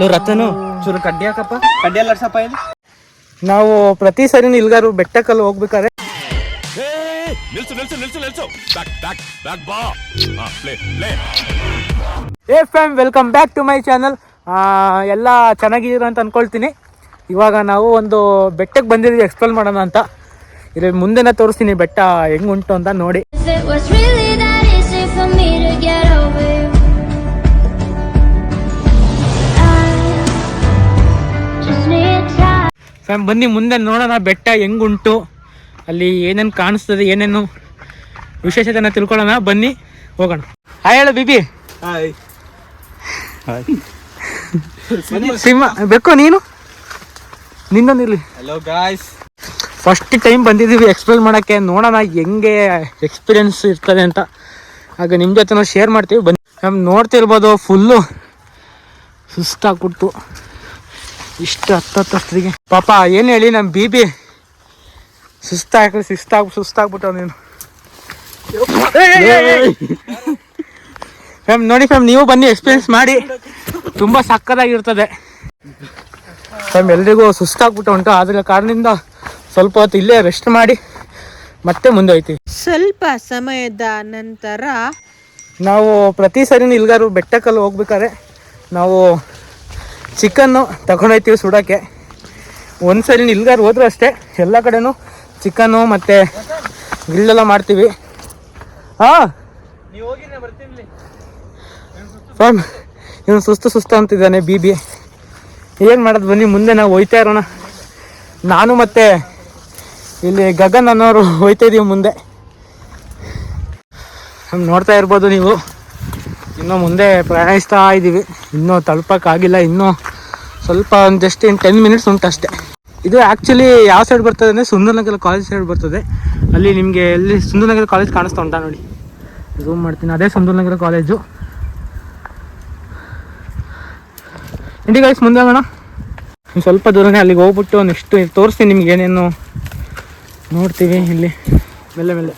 Low ರತನು ಚೂರು ಕಡ್ಡಿ ಹಾಕಪ್ಪ. ಕಡ್ಡಿ ಎಲ್ಲ ಅಡ್ಸಪ್ಪ ಇಲ್ಲಿ. ನಾವು ಪ್ರತಿ ಸರಿ ಇಲ್ಗಾರು ಬೆಟ್ಟಕ್ಕಲ್ಲಿ ಹೋಗ್ಬೇಕಾದ್ರೆ ನಿಲ್ಸು ನಿಲ್ಸು ನಿಲ್ಸು ನಿಲ್ಸು. ಬ್ಯಾಕ್ ಬ್ಯಾಕ್ ಬ್ಯಾಕ್ ಬಾ ಹಾ play play hey fam welcome back to my channel ಎಲ್ಲ ಚೆನ್ನಾಗಿದ್ದೀರ ಅಂತ ಅನ್ಕೊಳ್ತೀನಿ. ಇವಾಗ ನಾವು ಒಂದು ಬೆಟ್ಟಕ್ಕೆ ಬಂದಿದ್ದೀವಿ ಎಕ್ಸ್ಪ್ಲೋರ್ ಮಾಡೋಣ ಅಂತ. ಇಲ್ಲಿ ಮುಂದೆನೇ ತೋರಿಸ್ತೀನಿ ಬೆಟ್ಟ ಹೆಂಗುಂಟು ಅಂತ ನೋಡಿ. ಫ್ಯಾಮ್ ಬನ್ನಿ ಮುಂದೆ ನೋಡೋಣ ಬೆಟ್ಟ ಹೆಂಗುಂಟು ಅಲ್ಲಿ ಏನೇನು ಕಾಣಿಸ್ತದೆ ಏನೇನು ವಿಶೇಷತೆನ ತಿಳ್ಕೊಳ್ಳೋಣ ಬನ್ನಿ ಹೋಗೋಣ. ಹಾಯ್ ಹೇಳು ಬಿಬಿ. ಹಾಯ್ ಸಿಂಹ ಬೇಕು ನೀನು? ನಿನ್ನೊಂದಿರಲಿ ಹಲೋ ಗಾಯ್ಸ್ ಫಸ್ಟ್ ಟೈಮ್ ಬಂದಿದ್ದೀವಿ ಎಕ್ಸ್ಪ್ಲೇನ್ ಮಾಡೋಕ್ಕೆ ನೋಡೋಣ ಹೆಂಗೆ ಎಕ್ಸ್ಪೀರಿಯನ್ಸ್ ಇರ್ತದೆ ಅಂತ. ಆಗ ನಿಮ್ಮ ಜೊತೆ ನಾವು ಶೇರ್ ಮಾಡ್ತೀವಿ ಬನ್ನಿ. ನಮ್ಗೆ ನೋಡ್ತಿರ್ಬೋದು ಫುಲ್ಲು ಸುಸ್ತಾಗ್ಬಿಡ್ತು ಇಷ್ಟು ಹತ್ತತ್ತಿಗೆ ಪಾಪ ಏನು ಹೇಳಿ ನಮ್ಮ ಬಿ ಬಿ ಸುಸ್ತಾಗಿ ಸುಸ್ತಾಗ್ ಸುಸ್ತಾಗ್ಬಿಟ್ಟು ನೀನು ಫ್ಯಾಮ್ ನೋಡಿ ಫ್ಯಾಮ್ ನೀವು ಬನ್ನಿ ಎಕ್ಸ್ಪೀರಿಯನ್ಸ್ ಮಾಡಿ. ತುಂಬ ಸಕ್ಕದಾಗಿರ್ತದೆ. ಫ್ಯಾಮ್ ಎಲ್ರಿಗೂ ಸುಸ್ತಾಗ್ಬಿಟ್ಟು ಉಂಟು ಅದರ ಕಾರಣದಿಂದ ಸ್ವಲ್ಪ ಹೊತ್ತು ಇಲ್ಲೇ ರೆಸ್ಟ್ ಮಾಡಿ ಮತ್ತೆ ಮುಂದೆ ಹೋಯ್ತೀವಿ ಸ್ವಲ್ಪ ಸಮಯದ ನಂತರ ನಾವು ಪ್ರತಿ ಸರಿನೂ ಇಲ್ಗಾರು ಬೆಟ್ಟಕ್ಕಲ್ಲಿ ಹೋಗ್ಬೇಕಾದ್ರೆ ನಾವು ಚಿಕನ್ನು ತಗೊಂಡೋಯ್ತೀವಿ ಸುಡೋಕ್ಕೆ ಒಂದು ಸರಿ ಇಲ್ಗಾರು ಹೋದ್ರೂ ಅಷ್ಟೇ ಎಲ್ಲ ಕಡೆನೂ ಚಿಕನ್ನು ಮತ್ತು ಗ್ರಿಲ್ಲೆಲ್ಲ ಮಾಡ್ತೀವಿ. ಹಾಂ ಫ್ಯಾಮ್ ಇವನು ಸುಸ್ತು ಸುಸ್ತು ಅಂತಿದ್ದಾನೆ ಬಿ ಬಿ. ಏನು ಮಾಡೋದು ಬನ್ನಿ ಮುಂದೆ ನಾವು ಹೋಯ್ತಾ ಇರೋಣ. ನಾನು ಮತ್ತೆ ಇಲ್ಲಿ ಗಗನ್ ಅನ್ನೋರು ಹೋಯ್ತಾ ಇದೀವಿ ಮುಂದೆ. ನೋಡ್ತಾ ಇರ್ಬೋದು ನೀವು. ಇನ್ನೂ ಮುಂದೆ ಪ್ರಯಾಣಿಸ್ತಾ ಇದ್ದೀವಿ. ಇನ್ನೂ ತಲುಪೋಕ್ಕಾಗಿಲ್ಲ, ಇನ್ನೂ ಸ್ವಲ್ಪ ಒಂದು ಜಸ್ಟ್ ಇನ್ನು ಟೆನ್ ಮಿನಿಟ್ಸ್ ಉಂಟು ಅಷ್ಟೇ. ಇದು ಆ್ಯಕ್ಚುಲಿ ಯಾವ ಸೈಡ್ ಬರ್ತದೆ ಅಂದರೆ ಸುಂದರನಗರ ಕಾಲೇಜ್ ಸೈಡ್ ಬರ್ತದೆ. ಅಲ್ಲಿ ನಿಮಗೆ ಎಲ್ಲಿ ಸುಂದರನಗರ ಕಾಲೇಜ್ ಕಾಣಿಸ್ತಾ ಉಂಟಾ ನೋಡಿ. ರೂಮ್ ಮಾಡ್ತೀನಿ, ಅದೇ ಸುಂದರನಗರ ಕಾಲೇಜು ಇಂಡಿ ಗೈಸ್ ಮುಂದೆ ಹೋಗೋಣ. ಸ್ವಲ್ಪ ದೂರನೇ ಅಲ್ಲಿಗೆ ಹೋಗ್ಬಿಟ್ಟು ನೆಕ್ಸ್ಟ್ ತೋರಿಸ್ತೀನಿ ನಿಮ್ಗೆ ಏನೇನು ನೋಡ್ತೀವಿ ಇಲ್ಲಿ. ಮೆಲ್ಲೆ ಮೆಲ್ಲೆ.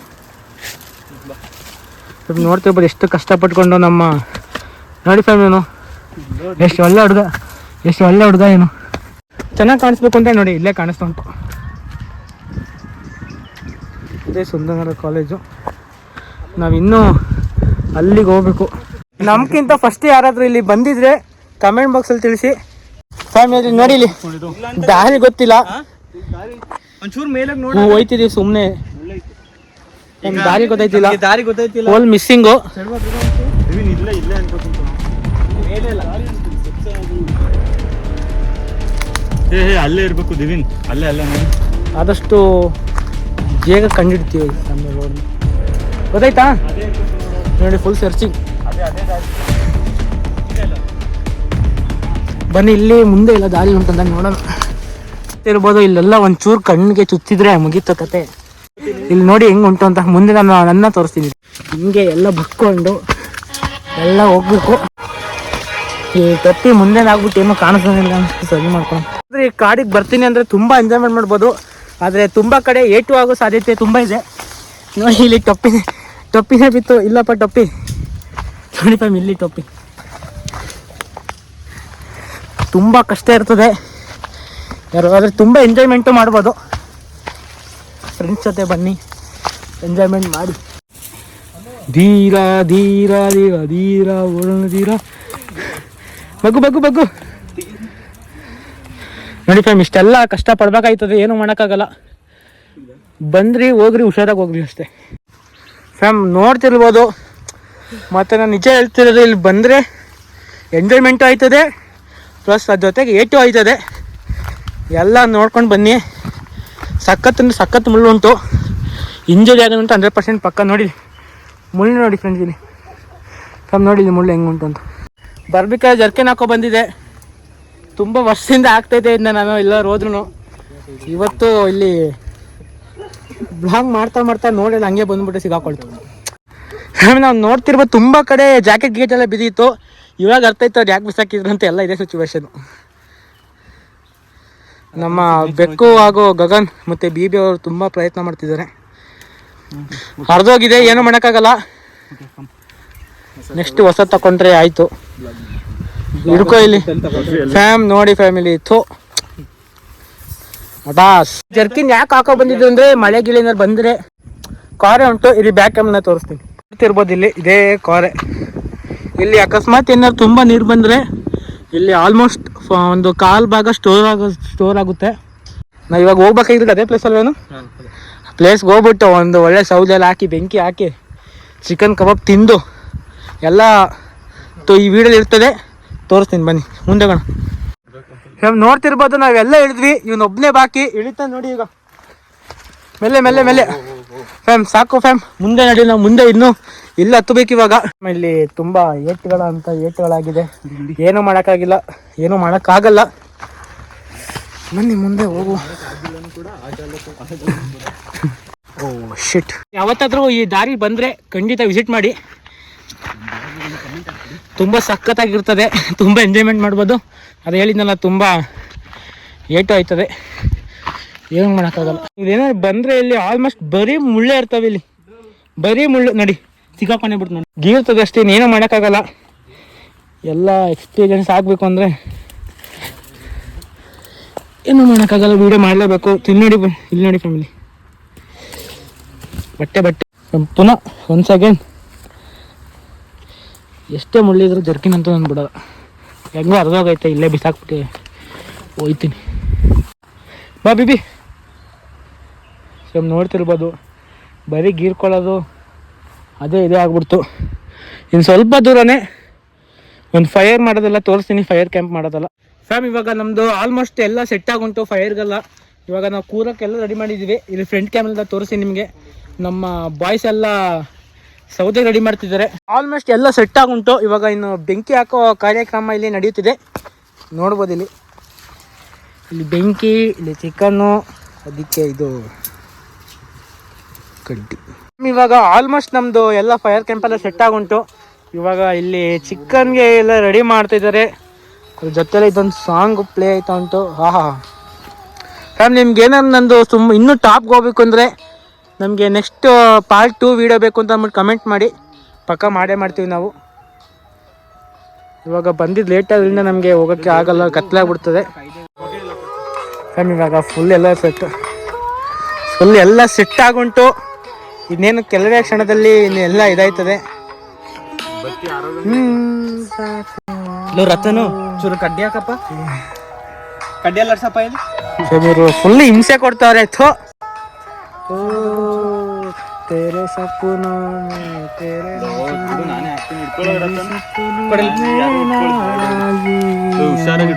ಸ್ವಲ್ಪ ನೋಡ್ತಿರ್ಬೋದು ಎಷ್ಟು ಕಷ್ಟಪಟ್ಕೊಂಡು ನಮ್ಮ ನೋಡಿ ಫ್ಯಾಮ್ ಏನು ಎಷ್ಟು ಒಳ್ಳೆ ಹುಡುಗ ಎಷ್ಟು ಒಳ್ಳೆ ಹುಡುಗ ಏನು ಚೆನ್ನಾಗಿ ಕಾಣಿಸ್ಬೇಕು ಅಂತ ನೋಡಿ ಇಲ್ಲೇ ಕಾಣಿಸ್ತಾ ಉಂಟು. ಇದೇ ಸುಂದರನಗರ ಕಾಲೇಜು. ನಾವಿನ್ನೂ ಅಲ್ಲಿಗೆ ಹೋಗ್ಬೇಕು. ನಮ್ಗಿಂತ ಫಸ್ಟ್ ಯಾರಾದರೂ ಇಲ್ಲಿ ಬಂದಿದ್ರೆ ಕಮೆಂಟ್ ಬಾಕ್ಸಲ್ಲಿ ತಿಳಿಸಿ. ಫ್ಯಾಮಿಲಿ ನೋಡಿ ಇಲ್ಲಿ. ದಾರಿ ಗೊತ್ತಿಲ್ಲ. ಒಂಚೂರು ಮೇಲೆ ನೋಡಿ ನಾವು ಹೋಯ್ತಿದೀವಿ ಸುಮ್ಮನೆ ನಮ್ಗೆ ದಾರಿ ಗೊತ್ತಾಯ್ತಿಲ್ಲ. ದಾರಿ ಗೊತ್ತಾಯ್ತಿಲ್ಲ. ಮಿಸ್ಸಿಂಗ್ ಮಿಸ್ಸಿಂಗು ಇಲ್ಲ ಇಲ್ಲೇ ಅನ್ಕೋತೀನಿ ಮೇಲೆ ಇಲ್ಲ ಏ ಏ, ಅಲ್ಲೇ ಇರ್ಬೇಕು ದಿವಿನ್. ಅಲ್ಲೇ ಅಲ್ಲೇ ಆದಷ್ಟು ಬೇಗ ಕಂಡಿಡ್ತೀವಿ ನಮ್ಮ ರೋಡ್ ಗೊತ್ತಾಯ್ತಾ? ನೋಡಿ ಫುಲ್ ಸರ್ಚಿಂಗ್ ಬನ್ನಿ ಇಲ್ಲಿ ಮುಂದೆ ಇಲ್ಲ ದಾರಿ ಉಂಟಂತ ನೋಡೋಣ. ಇರ್ಬೋದು ಇಲ್ಲೆಲ್ಲ ಒಂಚೂರು ಕಣ್ಣಿಗೆ ಚುತ್ತಿದ್ರೆ ಮುಗಿತ ಕತೆ. ಇಲ್ಲಿ ನೋಡಿ ಹೆಂಗ್ ಉಂಟು ಅಂತ ಮುಂದೆ ನಾನು ನನ್ನ ತೋರಿಸ್ತೀನಿ. ಹಿಂಗೆ ಎಲ್ಲ ಬಕ್ಕೊಂಡು ಎಲ್ಲ ಹೋಗ್ಬೇಕು. ಈ ಕತ್ತಿ ಮುಂದೆ ಆಗ್ಬಿಟ್ಟು ಏನೋ ಕಾಣಿಸೋದಿಲ್ಲ ಸರಿ ಮಾಡ್ಕೊಂಡು ಅಂದ್ರೆ ಈ ಕಾಡಿಗೆ ಬರ್ತೀನಿ ಅಂದ್ರೆ ತುಂಬಾ ಎಂಜಾಯ್ಮೆಂಟ್ ಮಾಡ್ಬೋದು. ಆದ್ರೆ ತುಂಬಾ ಕಡೆ ಏಟು ಆಗೋ ಸಾಧ್ಯತೆ ತುಂಬಾ ಇದೆ. ನೋಡಿ ಇಲ್ಲಿ ಟೊಪ್ಪಿ ಟೊಪ್ಪಿನೇ ಬಿತ್ತು. ಇಲ್ಲಪ್ಪ ಟೊಪ್ಪಿ ನೋಡಿ ಇಲ್ಲಿ ಟೊಪ್ಪಿ ತುಂಬಾ ಕಷ್ಟ ಇರ್ತದೆ. ಯಾರು ಆದ್ರೆ ತುಂಬಾ ಎಂಜಾಯ್ಮೆಂಟು ಮಾಡ್ಬೋದು. ಫ್ರೆಂಡ್ಸ್ ಜೊತೆ ಬನ್ನಿ. ಎಂಜಾಯ್ಮೆಂಟ್ ಮಾಡಿ. ಧೀರ ಧೀರ ಧೀರ ಧೀರ ಓಡೋಣ ಧೀರ. ಬಗ್ಗು ಬಗ್ಗು ಬಗ್ಗು. ನೋಡಿ ಫ್ರೆಮ್ ಇಷ್ಟೆಲ್ಲ ಕಷ್ಟ ಪಡ್ಬೇಕಾಯ್ತದೆ ಏನು ಮಾಡೋಕ್ಕಾಗಲ್ಲ. ಬಂದ್ರಿ, ಹೋಗ್ರಿ, ಹುಷಾರಾಗಿ ಹೋಗ್ರಿ ಅಷ್ಟೇ. ಫ್ಯಾಮ್ ನೋಡ್ತಿರ್ಬೋದು. ಮತ್ತು ನಾನು ನಿಜ ಹೇಳ್ತಿರೋದು, ಇಲ್ಲಿ ಬಂದರೆ ಎಂಜಾಯ್ಮೆಂಟು ಆಯ್ತದೆ ಪ್ಲಸ್ ಅದ್ರ ಜೊತೆಗೆ ಏಟು ಆಯ್ತದೆ. ಎಲ್ಲ ನೋಡ್ಕೊಂಡು ಬನ್ನಿ. ಸಖತ್ ಸಖತ್ ಮುಳ್ಳು ಉಂಟು. ಇಂಜುರಿ ಉಂಟು ಹಂಡ್ರೆಡ್ ಪರ್ಸೆಂಟ್ ಪಕ್ಕ ನೋಡಿ. ಮುಳ್ಳು ನೋಡಿ ಫ್ರೆಂಡ್ಸ್ ಇಲ್ಲಿ. ಫ್ಯಾಮ್ ನೋಡಿ ಇಲ್ಲಿ ಮುಳ್ಳು ಹೆಂಗೆ ಉಂಟು ಅಂತ. ಬರ್ಬೇಕಾದ್ರೆ ಜರ್ಕೆನ್ ಹಾಕೋ ಬಂದಿದೆ. ತುಂಬ ವರ್ಷದಿಂದ ಆಗ್ತಾಯಿದೆ ಇದನ್ನ ನಾನು ಎಲ್ಲರೂ ಹೋದ್ರು ಇವತ್ತು ಇಲ್ಲಿ ಬ್ಲಾಗ್ ಮಾಡ್ತಾ ಮಾಡ್ತಾ ನೋಡಿ ಹಂಗೆ ಬಂದ್ಬಿಟ್ಟು ಸಿಗಾಕೊಳ್ತು. ನಾವು ನೋಡ್ತಿರ್ಬೋದು, ತುಂಬ ಕಡೆ ಜಾಕೆಟ್ ಗೇಟ್ ಎಲ್ಲ ಬಿದ್ದಿತ್ತು. ಇವಾಗ ಅರ್ಥ ಇತ್ತು ಅವ್ರು ಯಾಕೆ ಬಿಸಾಕಿದ್ರು ಅಂತ ಎಲ್ಲ ಇದೆ ಸಿಚುವೇಶನ್ ನಮ್ಮ ಬೆಕ್ಕು ಹಾಗೂ ಗಗನ್ ಮತ್ತು ಬಿ ಬಿ ಅವರು ತುಂಬ ಪ್ರಯತ್ನ ಮಾಡ್ತಿದ್ದಾರೆ. ಹರಿದೋಗಿದೆ ಏನು ಮಾಡೋಕ್ಕಾಗಲ್ಲ. ನೆಕ್ಸ್ಟ್ ಹೊಸ ತಕೊಂಡ್ರೆ ಆಯಿತು. ಹಿಡ್ಕೊ ಇಲ್ಲಿ. ಫ್ಯಾಮ್ ನೋಡಿ ಫ್ಯಾಮಿಲಿ ಥೋ. ಅದಾಸ್ ಜರ್ಕಿನ್ ಯಾಕೆ ಹಾಕೋ ಬಂದಿದ್ದು ಅಂದ್ರೆ ಮಳೆ ಗಿಳಿನ ಬಂದ್ರೆ ಕಾರೆ ಉಂಟು ಇಲ್ಲಿ ಬ್ಯಾಕ್ ಕ್ಯಾಮ್ನ ತೋರಿಸ್ತೀನಿ. ಇರ್ಬೋದು ಇಲ್ಲಿ ಇದೇ ಕಾರೆ. ಇಲ್ಲಿ ಅಕಸ್ಮಾತ್ ಏನಾದ್ರು ತುಂಬಾ ನೀರು ಬಂದ್ರೆ ಇಲ್ಲಿ ಆಲ್ಮೋಸ್ಟ್ ಒಂದು ಕಾಲು ಭಾಗ ಸ್ಟೋರ್ ಆಗ ಸ್ಟೋರ್ ಆಗುತ್ತೆ. ನಾ ಇವಾಗ ಹೋಗ್ಬೇಕಾಗಿದ್ದು ಅದೇ ಪ್ಲೇಸ್ ಅಲ್ವೇನು? ಪ್ಲೇಸ್ಗೆ ಹೋಗ್ಬಿಟ್ಟು ಒಂದು ಒಳ್ಳೆ ಸೌದೆಲ್ಲ ಹಾಕಿ, ಬೆಂಕಿ ಹಾಕಿ ಚಿಕನ್ ಕಬಾಬ್ ತಿಂದು, ಎಲ್ಲ ತೋ ಈ ವಿಡಿಯೋಲಿ ಇರ್ತದೆ. ತೋರಿಸ್ತೀನಿ, ಬನ್ನಿ. ಮುಂದೆ ಕಣ ನಾವು ನೋಡ್ತಿರ್ಬೋದು, ನಾವೆಲ್ಲ ಇಳಿದ್ವಿ. ಇವನ್ ಒಬ್ಬನೇ ಬಾಕಿ. ಇಳಿತ ನೋಡಿ ಈಗ. ಮೆಲ್ಲೆ ಮೆಲ್ಲೆ ಮೆಲ್ಲೆ. ಫ್ಯಾಮ್ ಸಾಕು ಫ್ಯಾಮ್ ಮುಂದೆ ನಡಿ ನಾವು ಮುಂದೆ ಇನ್ನು ಇಲ್ಲ ಹತ್ತಬೇಕು ಇವಾಗ. ಇಲ್ಲಿ ತುಂಬಾ ಏಟ್ಗಳ ಅಂತ ಏಟ್ಗಳಾಗಿದೆ. ಏನು ಮಾಡೋಕ್ಕಾಗಿಲ್ಲ ಏನು ಮಾಡೋಕ್ಕಾಗಲ್ಲ. ಬನ್ನಿ ಮುಂದೆ ಹೋಗು. ಓ ಶಿಟ್ ಯಾವತ್ತಾದ್ರೂ ಈ ದಾರಿ ಬಂದ್ರೆ ಖಂಡಿತ ವಿಸಿಟ್ ಮಾಡಿ. ತುಂಬ ಸಖತ್ತಾಗಿರ್ತದೆ ತುಂಬ ಎಂಜಾಯ್ಮೆಂಟ್ ಮಾಡ್ಬೋದು. ಅದು ಹೇಳಿದ್ನಲ್ಲ ತುಂಬ ಏಟು ಆಯ್ತದೆ. ಏನು ಮಾಡೋಕ್ಕಾಗಲ್ಲ. ಇದೇನೋ ಬಂದರೆ ಇಲ್ಲಿ ಆಲ್ಮೋಸ್ಟ್ ಬರೀ ಮುಳ್ಳೇ ಇರ್ತಾವ ಇಲ್ಲಿ. ಬರೀ ಮುಳ್ಳು, ನಡಿ, ಸಿಕ್ಕಾಕೊಂಡೇ ಬಿಡ್ತು ನೋಡಿ. ಗೀರ್ತದೆ ಅಷ್ಟೇ ಏನೂ ಮಾಡೋಕ್ಕಾಗಲ್ಲ. ಎಲ್ಲ ಎಕ್ಸ್ಪೀರಿಯನ್ಸ್ ಆಗಬೇಕು ಅಂದರೆ ಏನು ಮಾಡೋಕ್ಕಾಗಲ್ಲ ವೀಡಿಯೋ ಮಾಡಲೇಬೇಕು. ತಿನ್ ನೋಡಿ ಇಲ್ಲಿ ನೋಡಿ ಫ್ಯಾಮಿಲಿ ಬಟ್ಟೆ ಬಟ್ಟೆ. ಪುನಃ ಒನ್ಸ್ ಅಗೇನ್ ಎಷ್ಟೇ ಮುಳ್ಳಿದ್ರು ಜರ್ಕಿನ್ ಅಂತ ನಾನು ಬಿಡೋಲ್ಲ ಹೆಂಗೋ ಅರ್ಧೋಗೈತೆ ಇಲ್ಲೇ ಬಿಸಾಕ್ಬಿಟ್ಟು ಹೋಯ್ತೀನಿ. ಬಾ, ಬಿಬಿ. ಸ್ವಲ್ಪ ನೋಡ್ತಿರ್ಬೋದು. ಬರೀ ಗೀರ್ಕೊಳ್ಳೋದು ಅದೇ ಇದೇ ಆಗ್ಬಿಡ್ತು. ಇನ್ನು ಸ್ವಲ್ಪ ದೂರನೇ ಒಂದು ಫೈರ್ ಮಾಡೋದೆಲ್ಲ ತೋರಿಸ್ತೀನಿ ಫೈರ್ ಕ್ಯಾಂಪ್ ಮಾಡೋದಲ್ಲ. ಫ್ಯಾಮ್ ಇವಾಗ ನಮ್ಮದು ಆಲ್ಮೋಸ್ಟ್ ಎಲ್ಲ ಸೆಟ್ ಆಗುಂಟು ಫೈರ್ಗೆಲ್ಲ ಇವಾಗ ನಾವು ಕೂರಕ್ಕೆಲ್ಲ ರೆಡಿ ಮಾಡಿದ್ದೀವಿ ಇಲ್ಲಿ ಫ್ರಂಟ್ ಕ್ಯಾಮ್ರಲ್ಲ ತೋರಿಸಿ ನಿಮಗೆ. ನಮ್ಮ ಬಾಯ್ಸ್ ಎಲ್ಲ ಸೌದೆ ರೆಡಿ ಮಾಡ್ತಿದ್ದಾರೆ. ಆಲ್ಮೋಸ್ಟ್ ಎಲ್ಲ ಸೆಟ್ ಆಗುಂಟು. ಇವಾಗ ಇನ್ನು ಬೆಂಕಿ ಹಾಕೋ ಕಾರ್ಯಕ್ರಮ ಇಲ್ಲಿ ನಡೆಯುತ್ತಿದೆ. ನೋಡ್ಬೋದು ಇಲ್ಲಿ. ಇಲ್ಲಿ ಬೆಂಕಿ, ಇಲ್ಲಿ ಚಿಕನ್ನು ಅದಕ್ಕೆ ಇದು ಕಡ್ಡಿ. ಇವಾಗ ಆಲ್ಮೋಸ್ಟ್ ನಮ್ಮದು ಎಲ್ಲ ಫೈರ್ ಕ್ಯಾಂಪ್ ಎಲ್ಲ ಸೆಟ್ ಆಗುಂಟು. ಇವಾಗ ಇಲ್ಲಿ ಚಿಕನ್ಗೆ ಎಲ್ಲ ರೆಡಿ ಮಾಡ್ತಿದ್ದಾರೆ. ಅದ್ರ ಜೊತೆಲಿ ಇದೊಂದು ಸಾಂಗ್ ಪ್ಲೇ ಆಯ್ತಾ ಉಂಟು. ಹಾ ಹಾ. ಫ್ಯಾಮ್ ನಿಮ್ಗೆ ಏನಾದ್ರು ನಂದು ತುಂಬ ಇನ್ನೂ ಟಾಪ್ಗೆ ಹೋಗ್ಬೇಕು ಅಂದರೆ ನಮಗೆ ನೆಕ್ಸ್ಟ್ ಪಾರ್ಟ್ ಟೂ ವೀಡಿಯೋ ಬೇಕು ಅಂತ ಅಂದ್ಬಿಟ್ಟು ಕಮೆಂಟ್ ಮಾಡಿ. ಪಕ್ಕ ಮಾಡೇ ಮಾಡ್ತೀವಿ ನಾವು. ಇವಾಗ ಬಂದಿದ್ದು ಲೇಟ್ ಆದ್ರಿಂದ ನಮಗೆ ಹೋಗೋಕ್ಕೆ ಆಗಲ್ಲ ಕತ್ಲಾಗ್ಬಿಡ್ತದೆ ಫ್ಯಾಮ್ ಇವಾಗ ಫುಲ್ ಎಲ್ಲ ಸೆಟ್ ಫುಲ್ ಎಲ್ಲ ಸೆಟ್ ಆಗುಂಟು. ಇನ್ನೇನು ಕೆಲವೇ ಕ್ಷಣದಲ್ಲಿ ಇನ್ನೆಲ್ಲ ಇದಾಯ್ತದೆ. ಲೋ ರತನು ಚೂರು ಕಡ್ಡಿ ಹಾಕಪ್ಪ. ಕಡ್ಡಿ ಇದು ಇವರು ಫುಲ್ ಹಿಂಸೆ ಕೊಡ್ತಾವ್ರೆ ಥೋ. ತೇರೆ ಸಪುನೋ ಮೇ ತೇರೆ ಹುಷಾರಾಗಿ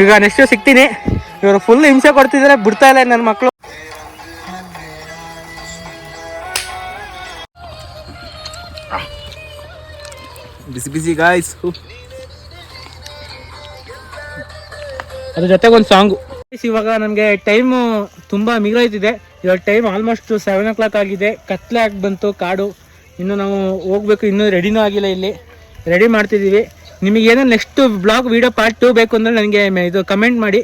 ಈಗ ನೆಕ್ಸ್ಟ್ ಸಿಗ್ತೀನಿ. ಇವರು ಫುಲ್ ಹಿಂಸೆ ಕೊಡ್ತಿದ್ರೆ ಬಿಡ್ತಾ ಇಲ್ಲ ನನ್ನ ಮಕ್ಕಳು ಬಿಸಿ ಬಿಸಿ ಗಾಯ್ಸ್ ಅದ್ರ ಜೊತೆಗೆ ಒಂದು ಸಾಂಗು ಇವಾಗ ನನಗೆ ಟೈಮು ತುಂಬ ಮಿಗಿಲಾಯ್ತಿದೆ. ಇವಾಗ time almost seven o'clock ಆಗಿದೆ. ಕತ್ಲೆ ಆಗಿ ಬಂತು ಕಾಡು. ಇನ್ನು ನಾವು ಹೋಗ್ಬೇಕು ಇನ್ನೂ ರೆಡಿನೂ ಆಗಿಲ್ಲ ಇಲ್ಲಿ. ರೆಡಿ ಮಾಡ್ತಿದ್ದೀವಿ ನಿಮಗೆ ಏನೋ next blog video part two ಬೇಕು ಅಂದರೆ ನನಗೆ ಇದು ಕಮೆಂಟ್ ಮಾಡಿ.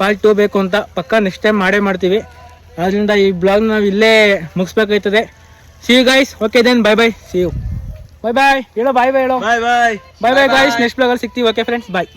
ಪಾರ್ಟ್ ಟೂ ಬೇಕು ಅಂತ ಪಕ್ಕ ನೆಕ್ಸ್ಟ್ ಟೈಮ್ ಮಾಡೇ ಮಾಡ್ತೀವಿ. ಅದರಿಂದ ಈ ಬ್ಲಾಗ್ ನಾವು ಇಲ್ಲೇ ಮುಗಿಸ್ಬೇಕಾಯ್ತದೆ. See you guys okay then bye bye see you bye bye ಹೇಳೋ ಬಾಯ್ ಬೈ ಹೇಳೋ. Bye bye bye bye guys next ಬ್ಲಾಗಲ್ಲಿ ಸಿಗ್ತೀವಿ. Okay friends bye